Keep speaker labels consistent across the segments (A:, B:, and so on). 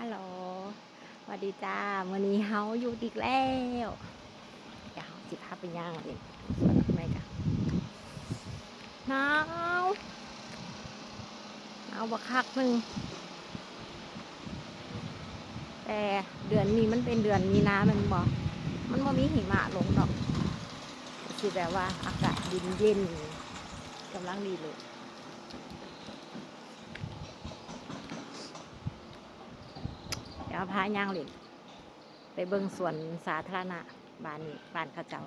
A: ฮัลโหลสวัสดีจ้าวันนี้เฮาอยู่อีกแล้วเดี๋ยวเฮาสิพาไปย่างอีกสวนดอกไม้จ้ะหนาวหนาวบักคักหนึ่งแต่เดือนนี้มันเป็นเดือนมีนามันบอก มันบ่มีหิมะลงดอกคือแบบว่าอากาศเย็นเย็นๆกำลังดีเลย ดี๋ยวพาย่างเหล็กไปเบิ่งสวนสาธารณะบ้านนี้บ้านข้าเจ้า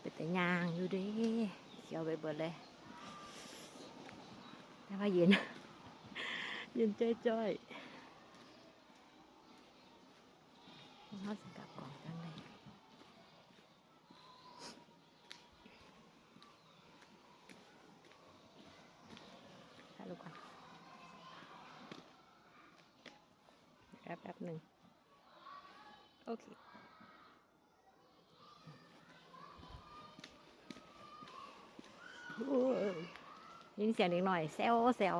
A: เป็นแต่ย่างอยู่ดิเขียวไปเบิดเลยแต่ว่าเย็นเย็นจ้อยๆเขาสิกลับกล่องจังเลย ถ่ายรูปก่อนแป๊บแป๊บหนึ่งโอเคยินเสียงเด็กหน่อยแซวแซว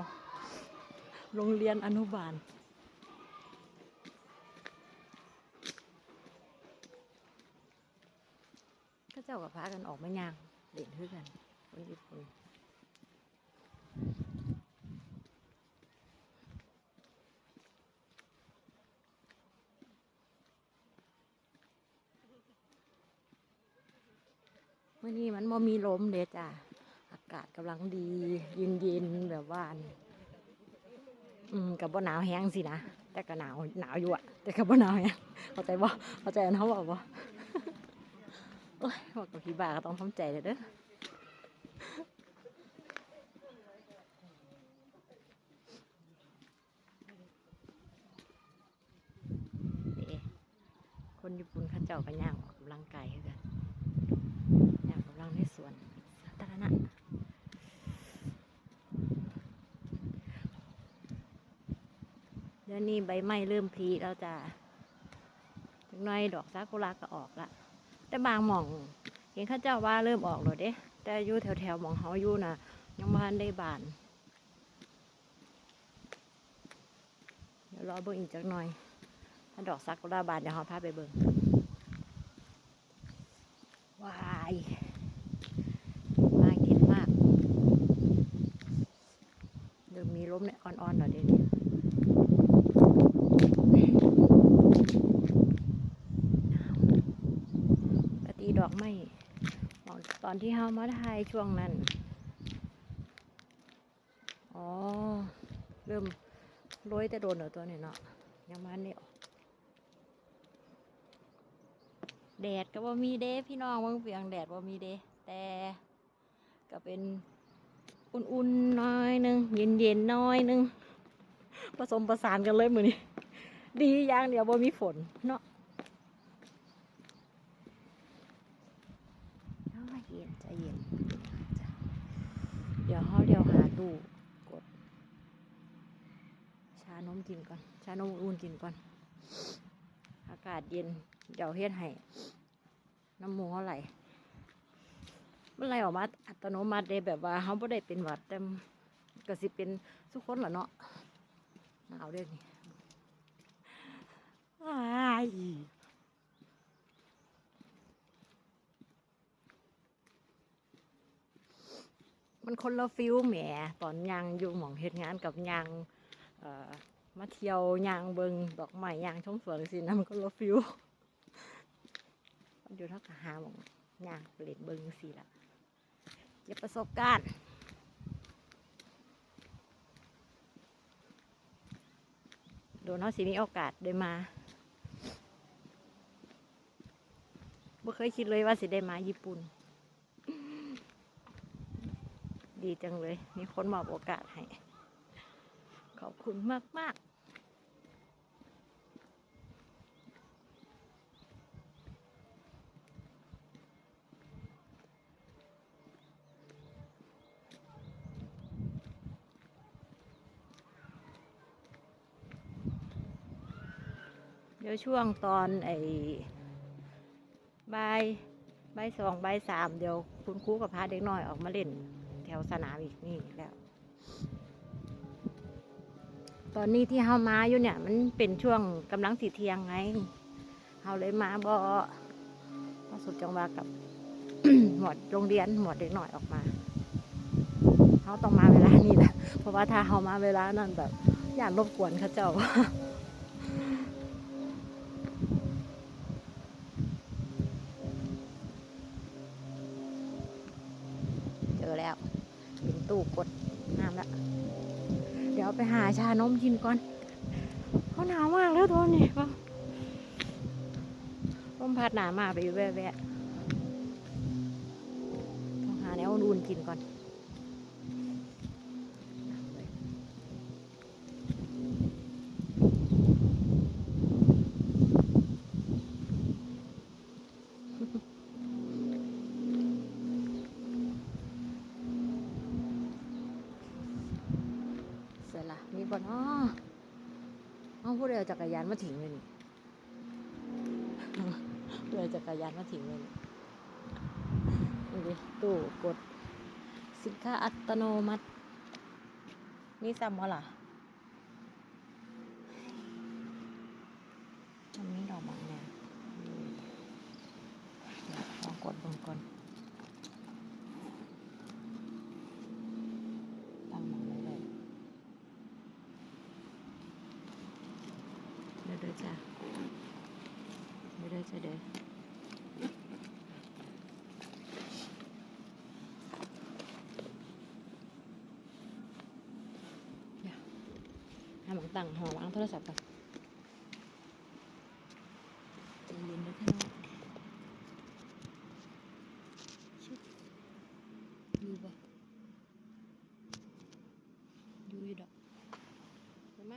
A: โรงเรียนอนุบาลก็เจ้ากับพากันออกมายางเด่นขึ้นกันคนญี่ปุ่น มื่อนี้มันบ่มีลมเด้จ้ะอากาศกำลังดีเย็นเย็นแบบว่าอันอืมกับบ่หนาวแห้งสินะแต่ก็หนาวหนาวอยู่อะแต่ก็บ่หนาวแห้งเข้าใจบ่เข้าใจอันเขาบอกบ่โอ้ยบอกกับพี่บ้าก็ต้องทำใจเลยเด้อคนญี่ปุ่นเขาเจ้ากันย่างออกกำลังกายคือกัน อยากกำลังในสวนสาธารณะ เดี๋ยวนี้ใบไม้เริ่มพีแล้วจ้ะถึงหน้อยดอกซากุระก็ออกละแต่บางหม่อง เห็นข้าเจ้าว่าเริ่มออกแล้วเด้ แต่อยู่แถวแถวๆหม่องเฮาอยู่น่ะยังบ่ทันได้บานเดี๋ยวรอเบิ่งอีกจักหน่อย ถ้าดอกซากุระบานเดี๋ยวเฮาพาไปเบิ่งวายมากเย็นมากเดี๋ยวมีลมเนี่ยอ่อนๆหน่อยเดี๋ยวนี้ปกติดอก ไม้ตอนที่เฮามาถ่ายช่วงนั้น อ๋อ เริ่มโรยแต่โดนเหรอตัวนี้เนาะยังมาเนี่ยแดดก็บ่มีเด้พี่น้องเมืองเปียงแดดบ่มีเด้แต่ก็เป็นอุ่นๆหน้อยหนึงเย็นๆน้อยหนึงผสมประสานกันเลยมือนี้ดีอย่างเดียวบ่มีฝนเนาะ เย็นใจเย็นจ้ะเดี๋ยวเขาเดี๋ยวหาตู้กด ชานมกินก่อน ชานมอุ่นกินก่อน อากาศเย็น เดี๋ยวเฮ็ดให้น้ำมูกเขาไหลมันไหลออกมาอัตโนมัติเลยแบบว่าเขาไม่ได้เป็นหวัดแต่ก็สิเป็นทุกคนแหละเนาะหนาวเด้วยนี่อ้าย มันคนละฟิลแหมตอนยางอยู่หมองเฮ็ดงานกับยางมาเที่ยวยางเบิงดอกไม้ยางชมสวนสินะมันก็ละฟิลอยู่เท่ากับหาหมองยางเปล่นเบิ้งสิละเก็บประสบการณ์โดนเขาสิมีโอกาสได้มาบ่เคยคิดเลยว่าสิได้มาญี่ปุ่น ดีจังเลย มีคนมอบโอกาสให้ ขอบคุณมากมากเดี๋ยวช่วงตอนไอ้ใบ่ายบ่ายสองใบสามเดี๋ยวคุณคุณครูกับพาเด็กน้อยออกมาเล่น ถวสนามอีกนี่แล้ว ตอนนี้ที่เฮามาอยู่เนี่ย มันเป็นช่วงกำลังสีเทียงไงเฮาเลยมาบ่มาสุดจังหวะกับหมดโรงเรียนหมดเด็กหน่อยออกมาเฮาต้องมาเวลานี้แหละเพราะว่าถ้าเฮามาเวลานั้นแบบ อย่ารบกวนเขาเจ้าานมกินก่อนเขาหนาวมากแล้วตอนนี้ก็ลมพัดหนามาไปแวะๆต้องหาแนวอุ่นกินก่อน บ่เนาะเอาผู้ใดเอาจักรยานมาถิงเลยนี่ผู้ใดเอจักรยานมาถิงเลยนี่นี่ดิตู้กด สินค้าอัตโนมัติ นี่ซ้ำวะล่ะมันมีดอกบางแนวเดี๋ยลองกดบิ่งก่อนตั้งมันไว้เลย เดี๋ยวเดี๋ยวจ้ะเดี๋ยวเดี๋ยวจ้ะเดี๋ยวเดี๋ยวหาหมองตั้งหอวางโทรศัพท์ก่อนใจเย็นนะพี่น้องชิบอยู่บ่อยู่อยู่ดอกเห็นไหม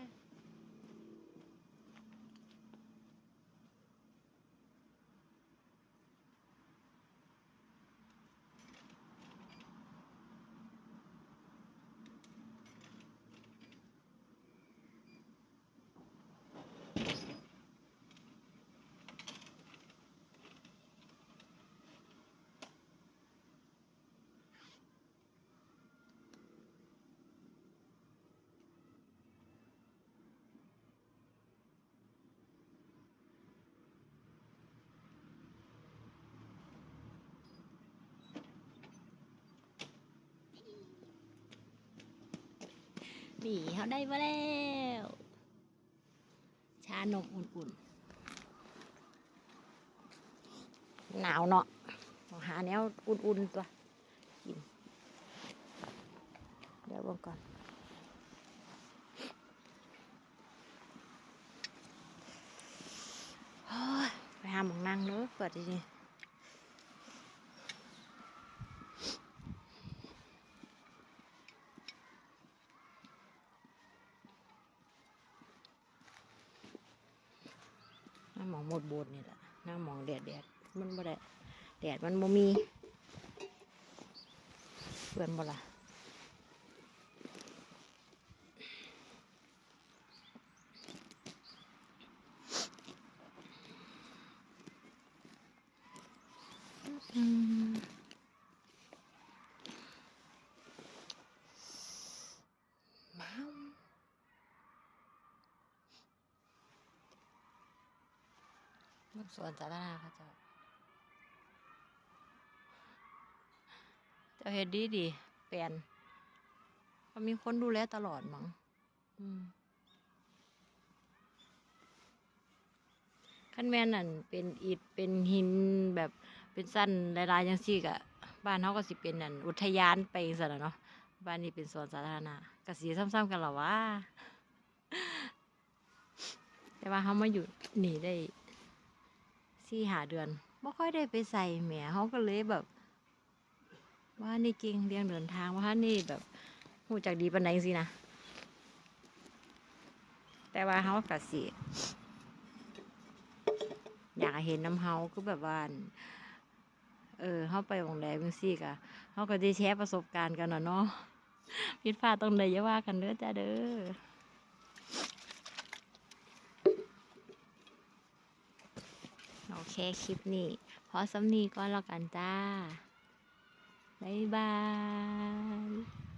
A: นี่เขาได้มาแล้ว ชานมอุ่นๆ หนาวเนาะหาแนวอุ่นๆตัวกิน เดี๋ยวบิ่งก่อน โอ้ยไปหาหมองนั่งเด้อเปิดดีๆ มองหมดโบนนี่แหละนั่งมองแดดแดดมันบ่ได้แดดมันบ่มีเพื่อนบ่ล่ะ มันสวนสาธารณะเขาเจ้า เจ้าเฮ็ดดีดีเปลี่ยนก็มีคนดูแลตลอดมั้งอืมขั้นแม่นนั่นเป็นอิฐเป็นหินแบบเป็นสั้นลายๆจังซี่กะบ้านเขาก็สิเป็นนั่นอุทยานไปซะแล้วเนาะบ้านนี้เป็นสวนสาธารณะก็สีซ้ำๆกันหรอวะแต่ว่าเขามาอยู่นี่ได้ สี่หาเดือนไม่ค่อยได้ไปใส่แหมเขาก็เลยแบบ ว่านี่จริงเรียงเดินทางว่านี่แบบหูจักดีปันไหนสินะแต่ว่าเขากัสิอยากเห็นน้ำเฮาคือแบบว่าเออเขาไปโรงแรมจังซี่กะเขาก็ได้แชร์ประสบการณ์กันน่ะเนาะผิดพลาดตรงใดอย่าว่ากันเด้อจ้าเด้อ โอเค คลิปนี้พอสำนีก็แล้วกันจ้า บ๊ายบาย